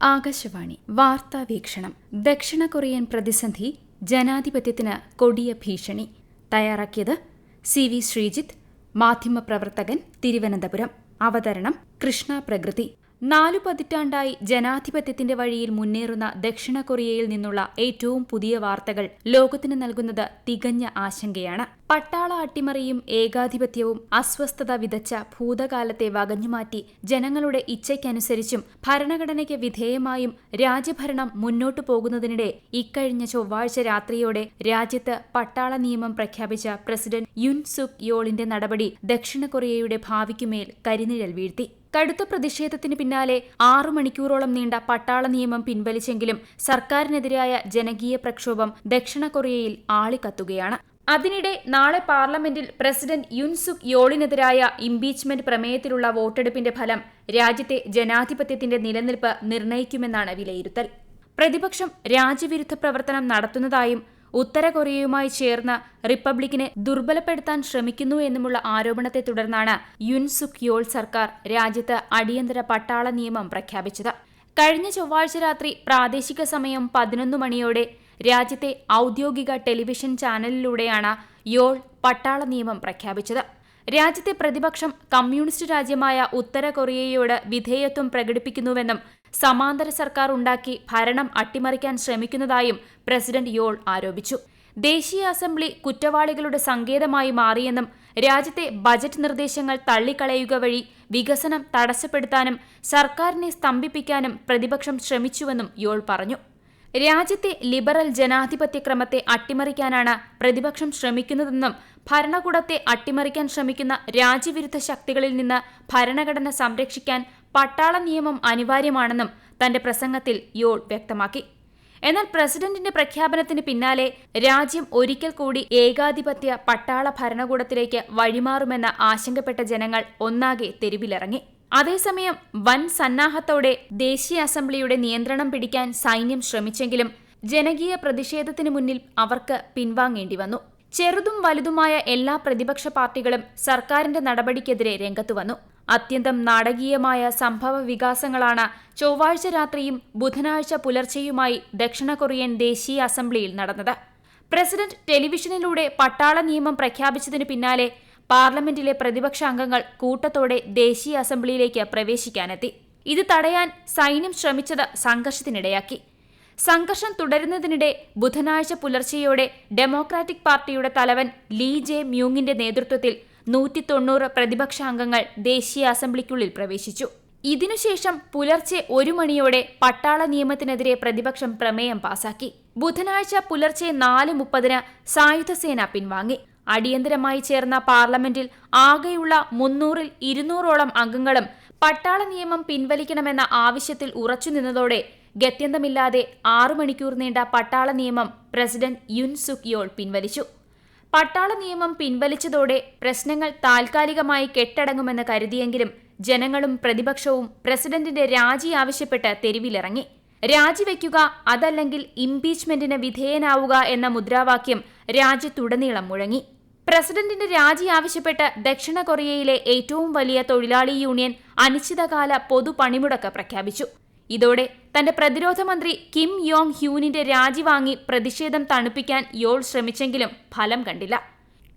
ആകാശവാണി വാർത്താ വീക്ഷണം ദക്ഷിണ കൊറിയൻ പ്രതിസന്ധി ജനാധിപത്യത്തിന് കൊടിയ ഭീഷണി. തയ്യാറാക്കിയത് സി വി ശ്രീജിത്ത് മാധ്യമപ്രവർത്തകൻ തിരുവനന്തപുരം അവതരണം കൃഷ്ണ പ്രകൃതി. നാലു പതിറ്റാണ്ടായി ജനാധിപത്യത്തിന്റെ വഴിയിൽ മുന്നേറുന്ന ദക്ഷിണ കൊറിയയിൽ നിന്നുള്ള ഏറ്റവും പുതിയ വാർത്തകൾ ലോകത്തിന് നൽകുന്നത് തികഞ്ഞ ആശങ്കയാണ്. പട്ടാള അട്ടിമറിയും ഏകാധിപത്യവും അസ്വസ്ഥത വിതച്ച ഭൂതകാലത്തെ വകഞ്ഞുമാറ്റി ജനങ്ങളുടെ ഇച്ഛയ്ക്കനുസരിച്ചും ഭരണഘടനയ്ക്ക് വിധേയമായും രാജ്യഭരണം മുന്നോട്ടു പോകുന്നതിനിടെ ഇക്കഴിഞ്ഞ ചൊവ്വാഴ്ച രാത്രിയോടെ രാജ്യത്ത് പട്ടാള നിയമം പ്രഖ്യാപിച്ച പ്രസിഡന്റ് യുൻ സുക് യോളിന്റെ നടപടി ദക്ഷിണ കൊറിയയുടെ ഭാവിക്കുമേൽ കരിനിഴൽ വീഴ്ത്തി. കടുത്ത പ്രതിഷേധത്തിന് പിന്നാലെ ആറു മണിക്കൂറോളം നീണ്ട പട്ടാള നിയമം പിൻവലിച്ചെങ്കിലും സർക്കാരിനെതിരായ ജനകീയ പ്രക്ഷോഭം ദക്ഷിണ കൊറിയയിൽ ആളിക്കത്തുകയാണ്. അതിനിടെ നാളെ പാർലമെന്റിൽ പ്രസിഡന്റ് യുൻസുക് യോളിനെതിരായ ഇംപീച്ച്മെന്റ് പ്രമേയത്തിലുള്ള വോട്ടെടുപ്പിന്റെ ഫലം രാജ്യത്തെ ജനാധിപത്യത്തിന്റെ നിലനിൽപ്പ് നിർണയിക്കുമെന്നാണ് വിലയിരുത്തൽ. പ്രതിപക്ഷം രാജ്യവിരുദ്ധ പ്രവർത്തനം നടത്തുന്നതായും ഉത്തര കൊറിയയുമായി ചേർന്ന് റിപ്പബ്ലിക്കിനെ ദുർബലപ്പെടുത്താൻ ശ്രമിക്കുന്നു എന്നുമുള്ള ആരോപണത്തെ തുടർന്നാണ് യുൻ യോൾ സർക്കാർ രാജ്യത്ത് അടിയന്തര പട്ടാള നിയമം പ്രഖ്യാപിച്ചത്. കഴിഞ്ഞ ചൊവ്വാഴ്ച രാത്രി പ്രാദേശിക സമയം പതിനൊന്ന് മണിയോടെ രാജ്യത്തെ ഔദ്യോഗിക ടെലിവിഷൻ ചാനലിലൂടെയാണ് യോൾ പട്ടാള നിയമം പ്രഖ്യാപിച്ചത്. രാജ്യത്തെ പ്രതിപക്ഷം കമ്മ്യൂണിസ്റ്റ് രാജ്യമായ ഉത്തര കൊറിയയോട് വിധേയത്വം പ്രകടിപ്പിക്കുന്നുവെന്നും സമാന്തര സർക്കാർ ഉണ്ടാക്കി ഭരണം അട്ടിമറിക്കാൻ ശ്രമിക്കുന്നതായും പ്രസിഡന്റ് യോൾ ആരോപിച്ചു. ദേശീയ അസംബ്ലി കുറ്റവാളികളുടെ സങ്കേതമായി മാറിയെന്നും രാജ്യത്തെ ബജറ്റ് നിർദ്ദേശങ്ങൾ തള്ളിക്കളയുക വഴി വികസനം തടസ്സപ്പെടുത്താനും സർക്കാരിനെ സ്തംഭിപ്പിക്കാനും പ്രതിപക്ഷം ശ്രമിച്ചുവെന്നും യോൾ പറഞ്ഞു. രാജ്യത്തെ ലിബറൽ ജനാധിപത്യ ക്രമത്തെ അട്ടിമറിക്കാനാണ് പ്രതിപക്ഷം ശ്രമിക്കുന്നതെന്നും ഭരണകൂടത്തെ അട്ടിമറിക്കാൻ ശ്രമിക്കുന്ന രാജ്യവിരുദ്ധ ശക്തികളിൽ നിന്ന് ഭരണഘടന സംരക്ഷിക്കാൻ പട്ടാള നിയമം അനിവാര്യമാണെന്നും തന്റെ പ്രസംഗത്തിൽ യോൾ വ്യക്തമാക്കി. എന്നാൽ പ്രസിഡന്റിന്റെ പ്രഖ്യാപനത്തിന് പിന്നാലെ രാജ്യം ഒരിക്കൽ കൂടി ഏകാധിപത്യ പട്ടാള ഭരണകൂടത്തിലേക്ക് വഴിമാറുമെന്ന ആശങ്കപ്പെട്ട ജനങ്ങൾ ഒന്നാകെ തെരുവിലിറങ്ങി. അതേസമയം വൻ സന്നാഹത്തോടെ ദേശീയ അസംബ്ലിയുടെ നിയന്ത്രണം പിടിക്കാൻ സൈന്യം ശ്രമിച്ചെങ്കിലും ജനകീയ പ്രതിഷേധത്തിന് മുന്നിൽ അവർക്ക് പിൻവാങ്ങേണ്ടി വന്നു. ചെറുതും വലുതുമായ എല്ലാ പ്രതിപക്ഷ പാർട്ടികളും സർക്കാരിന്റെ നടപടിക്കെതിരെ രംഗത്തു വന്നു. അത്യന്തം നാടകീയമായ സംഭവ വികാസങ്ങളാണ് ചൊവ്വാഴ്ച രാത്രിയും ബുധനാഴ്ച പുലർച്ചെയുമായി ദക്ഷിണ കൊറിയൻ ദേശീയ അസംബ്ലിയിൽ നടന്നത്. പ്രസിഡന്റ് ടെലിവിഷനിലൂടെ പട്ടാള നിയമം പ്രഖ്യാപിച്ചതിനു പിന്നാലെ പാർലമെന്റിലെ പ്രതിപക്ഷ അംഗങ്ങൾ കൂട്ടത്തോടെ ദേശീയ അസംബ്ലിയിലേക്ക് പ്രവേശിക്കാനെത്തി. ഇത് തടയാൻ സൈന്യം ശ്രമിച്ചത് സംഘർഷത്തിനിടയാക്കി. സംഘർഷം തുടരുന്നതിനിടെ ബുധനാഴ്ച പുലർച്ചെയോടെ ഡെമോക്രാറ്റിക് പാർട്ടിയുടെ തലവൻ ലീ ജെ മ്യൂങ്ങിന്റെ നേതൃത്വത്തിൽ നൂറ്റി തൊണ്ണൂറ് പ്രതിപക്ഷ അംഗങ്ങൾ ദേശീയ അസംബ്ലിക്കുള്ളിൽ പ്രവേശിച്ചു. ഇതിനുശേഷം പുലർച്ചെ ഒരു മണിയോടെ പട്ടാള നിയമത്തിനെതിരെ പ്രതിപക്ഷം പ്രമേയം പാസാക്കി. ബുധനാഴ്ച പുലർച്ചെ നാല് മുപ്പതിന് സായുധസേന പിൻവാങ്ങി. അടിയന്തരമായി ചേർന്ന പാർലമെന്റിൽ ആകെയുള്ള മുന്നൂറിൽ ഇരുന്നൂറോളം അംഗങ്ങളും പട്ടാള നിയമം പിൻവലിക്കണമെന്ന ആവശ്യത്തിൽ ഉറച്ചുനിന്നതോടെ ഗത്യന്തമില്ലാതെ ആറു മണിക്കൂർ നീണ്ട പട്ടാള നിയമം പ്രസിഡന്റ് യുൻ സുക് യോൾ പിൻവലിച്ചു. പട്ടാള നിയമം പിൻവലിച്ചതോടെ പ്രശ്നങ്ങൾ താൽക്കാലികമായി കെട്ടടങ്ങുമെന്ന് കരുതിയെങ്കിലും ജനങ്ങളും പ്രതിപക്ഷവും പ്രസിഡന്റിന്റെ രാജി ആവശ്യപ്പെട്ട് തെരുവിലിറങ്ങി. രാജിവെക്കുക അതല്ലെങ്കിൽ ഇംപീച്ച്മെന്റിന് വിധേയനാവുക എന്ന മുദ്രാവാക്യം രാജ്യത്തുടനീളം മുഴങ്ങി. പ്രസിഡന്റിന്റെ രാജി ആവശ്യപ്പെട്ട് ദക്ഷിണ കൊറിയയിലെ ഏറ്റവും വലിയ തൊഴിലാളി യൂണിയൻ അനിശ്ചിതകാല പൊതു പണിമുടക്ക് പ്രഖ്യാപിച്ചു. ഇതോടെ തന്റെ പ്രതിരോധ മന്ത്രി കിം യോങ് ഹ്യൂനിന്റെ രാജി വാങ്ങി പ്രതിഷേധം തണുപ്പിക്കാൻ യോൾ ശ്രമിച്ചെങ്കിലും ഫലം കണ്ടില്ല.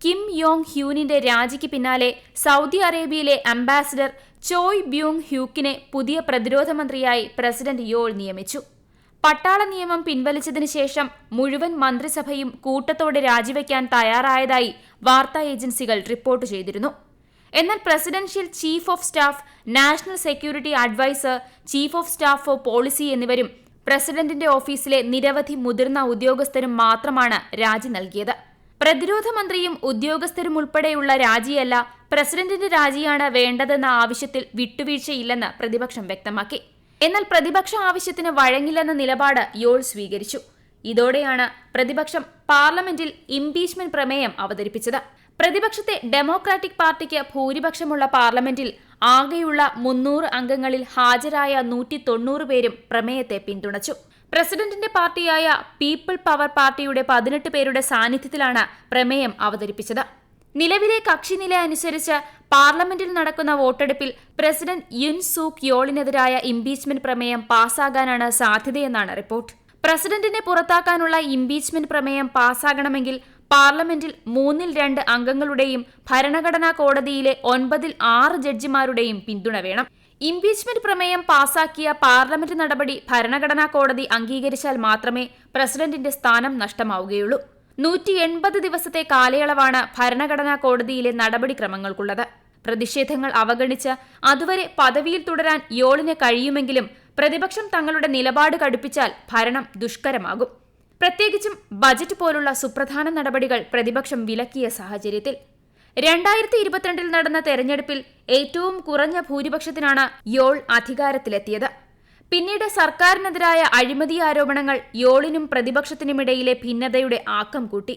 കിം യോങ് ഹ്യൂനിന്റെ രാജിക്ക് പിന്നാലെ സൗദി അറേബ്യയിലെ അംബാസിഡർ ചോയ് ബ്യൂങ് ഹ്യൂക്കിനെ പുതിയ പ്രതിരോധ മന്ത്രിയായി പ്രസിഡന്റ് യോൾ നിയമിച്ചു. പട്ടാള നിയമം പിൻവലിച്ചതിനു ശേഷം മുഴുവൻ മന്ത്രിസഭയും കൂട്ടത്തോടെ രാജിവെക്കാൻ തയ്യാറായതായി വാർത്താ ഏജൻസികൾ റിപ്പോർട്ട് ചെയ്തിരുന്നു. എന്നാൽ presidential chief of staff national security adviser chief of staff for policy എന്നിവരും പ്രസിഡന്റിന്റെ ഓഫീസിലെ നിരവധി മുതിർന്ന ഉദ്യോഗസ്ഥരും മാത്രമാണ് രാജി നൽകിയത്. പ്രതിരോധ മന്ത്രിയും ഉദ്യോഗസ്ഥരും ഉൾപ്പെടെയുള്ള രാജിയല്ല പ്രസിഡന്റിന്റെ രാജിയാണ് വേണ്ടതെന്ന ആവശ്യത്തിൽ വിട്ടുവീഴ്ചയില്ലെന്ന് പ്രതിപക്ഷം വ്യക്തമാക്കി. എന്നാൽ പ്രതിപക്ഷ ആവശ്യത്തിന് വഴങ്ങില്ലെന്ന നിലപാട് യോൾ സ്വീകരിച്ചു. ഇതോടെയാണ് പ്രതിപക്ഷം പാർലമെന്റിൽ ഇംപീച്ച്മെന്റ് പ്രമേയം അവതരിപ്പിച്ചത്. പ്രതിപക്ഷത്തെ ഡെമോക്രാറ്റിക് പാർട്ടിക്ക് ഭൂരിപക്ഷമുള്ള പാർലമെന്റിൽ ആകെയുള്ള മുന്നൂറ് അംഗങ്ങളിൽ ഹാജരായ നൂറ്റി തൊണ്ണൂറ് പേരും പ്രമേയത്തെ പിന്തുണച്ചു. പ്രസിഡന്റിന്റെ പാർട്ടിയായ പീപ്പിൾ പവർ പാർട്ടിയുടെ പതിനെട്ട് പേരുടെ സാന്നിധ്യത്തിലാണ് പ്രമേയം അവതരിപ്പിച്ചത്. നിലവിലെ കക്ഷിനില അനുസരിച്ച് പാർലമെന്റിൽ നടക്കുന്ന വോട്ടെടുപ്പിൽ പ്രസിഡന്റ് യുൻ സൂക്ക് യോളിനെതിരായ ഇംപീച്ച്മെന്റ് പ്രമേയം പാസ്സാകാനാണ് സാധ്യതയെന്നാണ് റിപ്പോർട്ട്. പ്രസിഡന്റിനെ പുറത്താക്കാനുള്ള ഇംപീച്ച്മെന്റ് പ്രമേയം പാസ്സാകണമെങ്കിൽ പാർലമെന്റിൽ മൂന്നിൽ രണ്ട് അംഗങ്ങളുടെയും ഭരണഘടനാ കോടതിയിലെ ഒൻപതിൽ ആറ് ജഡ്ജിമാരുടെയും പിന്തുണ വേണം. ഇംപീച്ച്മെന്റ് പ്രമേയം പാസാക്കിയ പാർലമെന്റ് നടപടി ഭരണഘടനാ കോടതി അംഗീകരിച്ചാൽ മാത്രമേ പ്രസിഡന്റിന്റെ സ്ഥാനം നഷ്ടമാവുകയുള്ളൂ. നൂറ്റി എൺപത് ദിവസത്തെ കാലയളവാണ് ഭരണഘടനാ കോടതിയിലെ നടപടിക്രമങ്ങൾക്കുള്ളത് പ്രതിഷേധങ്ങൾ അവഗണിച്ച് അതുവരെ പദവിയിൽ തുടരാൻ യോളിന് കഴിയുമെങ്കിലും പ്രതിപക്ഷം തങ്ങളുടെ നിലപാട് കടുപ്പിച്ചാൽ ഭരണം ദുഷ്കരമാകും. പ്രത്യേകിച്ചും ബജറ്റ് പോലുള്ള സുപ്രധാന നടപടികൾ പ്രതിപക്ഷം വിലക്കിയ സാഹചര്യത്തിൽ. രണ്ടായിരത്തി ഇരുപത്തിരണ്ടിൽ നടന്ന തെരഞ്ഞെടുപ്പിൽ ഏറ്റവും കുറഞ്ഞ ഭൂരിപക്ഷത്തിനാണ് യോൾ അധികാരത്തിലെത്തിയത്. പിന്നീട് സർക്കാരിനെതിരായ അഴിമതി ആരോപണങ്ങൾ യോളിനും പ്രതിപക്ഷത്തിനുമിടയിലെ ഭിന്നതയുടെ ആക്കം കൂട്ടി.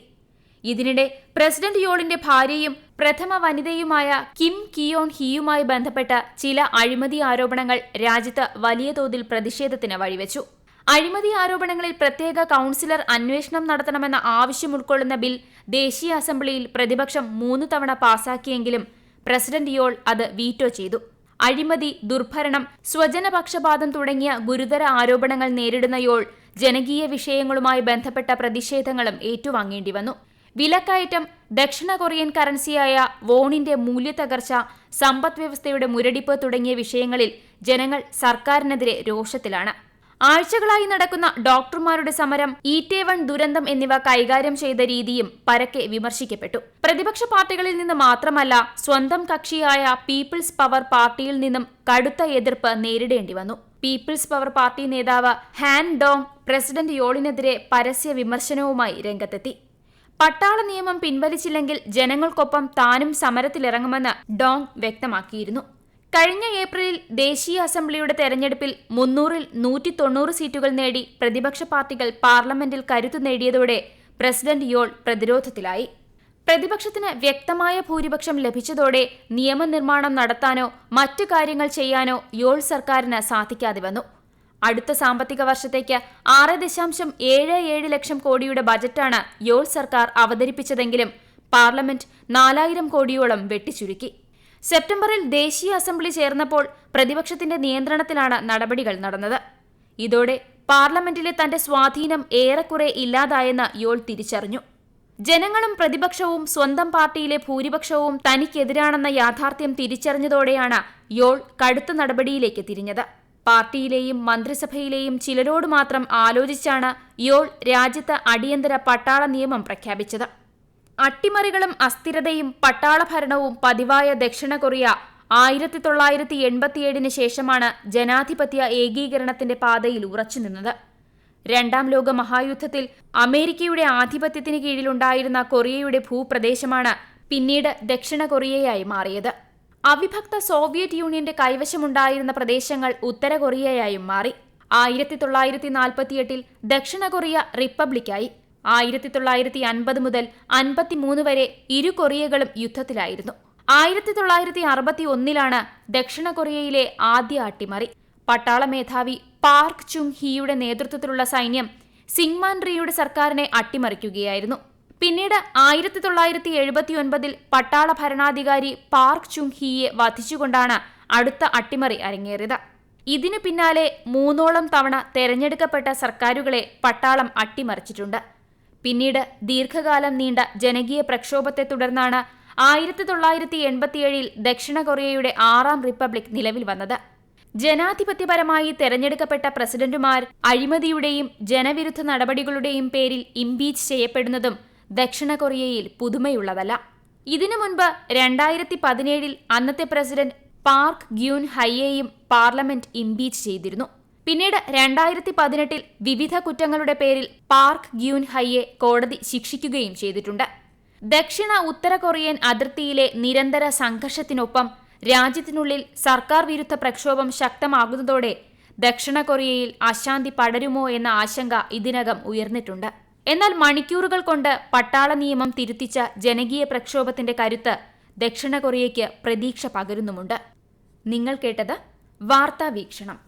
ഇതിനിടെ പ്രസിഡന്റ് യോളിന്റെ ഭാര്യയും പ്രഥമ വനിതയുമായ കിം കിയോൺ ഹിയുമായി ബന്ധപ്പെട്ട ചില അഴിമതി ആരോപണങ്ങൾ രാജ്യത്ത് വലിയ തോതിൽ പ്രതിഷേധത്തിന് വഴിവെച്ചു. അഴിമതി ആരോപണങ്ങളിൽ പ്രത്യേക കൌൺസിലർ അന്വേഷണം നടത്തണമെന്ന ആവശ്യം ഉൾക്കൊള്ളുന്ന ബിൽ ദേശീയ അസംബ്ലിയിൽ പ്രതിപക്ഷം മൂന്ന് തവണ പാസാക്കിയെങ്കിലും പ്രസിഡന്റ് യോൾ അത് വീറ്റോ ചെയ്തു. അഴിമതി ദുർഭരണം സ്വജനപക്ഷപാതം തുടങ്ങിയ ഗുരുതര ആരോപണങ്ങൾ നേരിടുന്ന യോൾ ജനകീയ വിഷയങ്ങളുമായി ബന്ധപ്പെട്ട പ്രതിഷേധങ്ങളും ഏറ്റുവാങ്ങേണ്ടി വന്നു വിലക്കയറ്റം ദക്ഷിണ കൊറിയൻ കറൻസിയായ വോണിന്റെ മൂല്യത്തകർച്ച സമ്പദ് വ്യവസ്ഥയുടെ മുരടിപ്പ് തുടങ്ങിയ വിഷയങ്ങളിൽ ജനങ്ങൾ സർക്കാരിനെതിരെ രോഷത്തിലാണ്. ആഴ്ചകളായി നടക്കുന്ന ഡോക്ടർമാരുടെ സമരം ഈറ്റേവൺ ദുരന്തം എന്നിവ കൈകാര്യം ചെയ്ത രീതിയും പരക്കെ വിമർശിക്കപ്പെട്ടു. പ്രതിപക്ഷ പാർട്ടികളിൽ നിന്ന് മാത്രമല്ല സ്വന്തം കക്ഷിയായ പീപ്പിൾസ് പവർ പാർട്ടിയിൽ നിന്നും കടുത്ത എതിർപ്പ് നേരിടേണ്ടി വന്നു. പീപ്പിൾസ് പവർ പാർട്ടി നേതാവ് ഹാൻ ഡോങ് പ്രസിഡന്റ് യോളിനെതിരെ പരസ്യ വിമർശനവുമായി രംഗത്തെത്തി. പട്ടാള നിയമം പിൻവലിച്ചില്ലെങ്കിൽ ജനങ്ങൾക്കൊപ്പം താനും സമരത്തിലിറങ്ങുമെന്ന് ഡോങ് വ്യക്തമാക്കിയിരുന്നു. കഴിഞ്ഞ ഏപ്രിലിൽ ദേശീയ അസംബ്ലിയുടെ തെരഞ്ഞെടുപ്പിൽ മുന്നൂറിൽ നൂറ്റി തൊണ്ണൂറ് സീറ്റുകൾ നേടി പ്രതിപക്ഷ പാർട്ടികൾ പാർലമെന്റിൽ കരുത്തു നേടിയതോടെ പ്രസിഡന്റ് യോൾ പ്രതിരോധത്തിലായി. പ്രതിപക്ഷത്തിന് വ്യക്തമായ ഭൂരിപക്ഷം ലഭിച്ചതോടെ നിയമനിർമ്മാണം നടത്താനോ മറ്റു കാര്യങ്ങൾ ചെയ്യാനോ യോൾ സർക്കാരിന് സാധിക്കാതെ വന്നു. അടുത്ത സാമ്പത്തിക വർഷത്തേക്ക് ആറ് ദശാംശം ഏഴ് ഏഴ് ലക്ഷം കോടിയുടെ ബജറ്റാണ് യോൾ സർക്കാർ അവതരിപ്പിച്ചതെങ്കിലും പാർലമെന്റ് നാലായിരം കോടിയോളം വെട്ടിച്ചുരുക്കി. സെപ്റ്റംബറിൽ ദേശീയ അസംബ്ലി ചേർന്നപ്പോൾ പ്രതിപക്ഷത്തിന്റെ നിയന്ത്രണത്തിലാണ് നടപടികൾ നടന്നത്. ഇതോടെ പാർലമെന്റിലെ തന്റെ സ്വാധീനം ഏറെക്കുറെ ഇല്ലാതായെന്ന് യോൾ തിരിച്ചറിഞ്ഞു. ജനങ്ങളും പ്രതിപക്ഷവും സ്വന്തം പാർട്ടിയിലെ ഭൂരിപക്ഷവും തനിക്കെതിരാണെന്ന യാഥാർത്ഥ്യം തിരിച്ചറിഞ്ഞതോടെയാണ് യോൾ കടുത്ത നടപടിയിലേക്ക് തിരിഞ്ഞത്. പാർട്ടിയിലെയും മന്ത്രിസഭയിലെയും ചിലരോട് മാത്രം ആലോചിച്ചാണ് യോൾ രാജ്യത്ത് അടിയന്തര പട്ടാള നിയമം പ്രഖ്യാപിച്ചത്. അട്ടിമറികളും അസ്ഥിരതയും പട്ടാള ഭരണവും പതിവായ ദക്ഷിണ കൊറിയ ആയിരത്തി തൊള്ളായിരത്തി എൺപത്തിയേഴിന് ശേഷമാണ് ജനാധിപത്യ ഏകീകരണത്തിന്റെ പാതയിൽ ഉറച്ചുനിന്നത് രണ്ടാം ലോക മഹായുദ്ധത്തിൽ അമേരിക്കയുടെ ആധിപത്യത്തിന് കീഴിലുണ്ടായിരുന്ന കൊറിയയുടെ ഭൂപ്രദേശമാണ് പിന്നീട് ദക്ഷിണ കൊറിയയായി മാറിയത്. അവിഭക്ത സോവിയറ്റ് യൂണിയന്റെ കൈവശമുണ്ടായിരുന്ന പ്രദേശങ്ങൾ ഉത്തര കൊറിയയായും മാറി. ആയിരത്തി തൊള്ളായിരത്തി നാൽപ്പത്തിയെട്ടിൽ ദക്ഷിണ കൊറിയ റിപ്പബ്ലിക്കായി. ആയിരത്തി തൊള്ളായിരത്തി അൻപത് മുതൽ അൻപത്തിമൂന്ന് വരെ ഇരു കൊറിയകളും യുദ്ധത്തിലായിരുന്നു. ആയിരത്തി തൊള്ളായിരത്തി അറുപത്തി ഒന്നിലാണ് ദക്ഷിണ കൊറിയയിലെ ആദ്യ അട്ടിമറി. പട്ടാള മേധാവി പാർക്ക് ചുങ് ഹിയുടെ നേതൃത്വത്തിലുള്ള സൈന്യം സിങ്മാൻ റിയുടെ സർക്കാരിനെ അട്ടിമറിക്കുകയായിരുന്നു. പിന്നീട് ആയിരത്തി തൊള്ളായിരത്തി എഴുപത്തിയൊൻപതിൽ പട്ടാള ഭരണാധികാരി പാർക്ക് ചുങ് ഹിയെ വധിച്ചുകൊണ്ടാണ് അടുത്ത അട്ടിമറി അരങ്ങേറിയത്. ഇതിനു പിന്നാലെ മൂന്നോളം തവണ തെരഞ്ഞെടുക്കപ്പെട്ട സർക്കാരുകളെ പട്ടാളം അട്ടിമറിച്ചിട്ടുണ്ട്. പിന്നീട് ദീർഘകാലം നീണ്ട ജനകീയ പ്രക്ഷോഭത്തെ തുടർന്നാണ് ആയിരത്തി തൊള്ളായിരത്തി എൺപത്തിയേഴിൽ ദക്ഷിണ കൊറിയയുടെ ആറാം റിപ്പബ്ലിക് നിലവിൽ വന്നത്. ജനാധിപത്യപരമായി തെരഞ്ഞെടുക്കപ്പെട്ട പ്രസിഡന്റുമാർ അഴിമതിയുടെയും ജനവിരുദ്ധ നടപടികളുടെയും പേരിൽ ഇംപീച്ച് ചെയ്യപ്പെടുന്നതും ദക്ഷിണ കൊറിയയിൽ പുതുമയുള്ളതല്ല. ഇതിനു മുൻപ് രണ്ടായിരത്തി പതിനേഴിൽ അന്നത്തെ പ്രസിഡന്റ് പാർക്ക് ഗ്യൂൻ ഹയ്യേയും പാർലമെന്റ് ഇംപീച്ച് ചെയ്തിരുന്നു. പിന്നീട് രണ്ടായിരത്തി പതിനെട്ടിൽ വിവിധ കുറ്റങ്ങളുടെ പേരിൽ പാർക്ക് ഗ്യൂൻ ഹയ്യെ കോടതി ശിക്ഷിക്കുകയും ചെയ്തിട്ടുണ്ട്. ദക്ഷിണ ഉത്തര കൊറിയൻ അതിർത്തിയിലെ നിരന്തര സംഘർഷത്തിനൊപ്പം രാജ്യത്തിനുള്ളിൽ സർക്കാർ വിരുദ്ധ പ്രക്ഷോഭം ശക്തമാകുന്നതോടെ ദക്ഷിണ കൊറിയയിൽ അശാന്തി പടരുമോ എന്ന ആശങ്ക ഇതിനകം ഉയർന്നിട്ടുണ്ട്. എന്നാൽ മണിക്കൂറുകൾ കൊണ്ട് പട്ടാള നിയമം തിരുത്തിച്ച ജനകീയ പ്രക്ഷോഭത്തിന്റെ കരുത്ത് ദക്ഷിണ കൊറിയയ്ക്ക് പ്രതീക്ഷ പകരുന്നുമുണ്ട്. നിങ്ങൾ കേട്ടത് വാർത്താ വീക്ഷണം.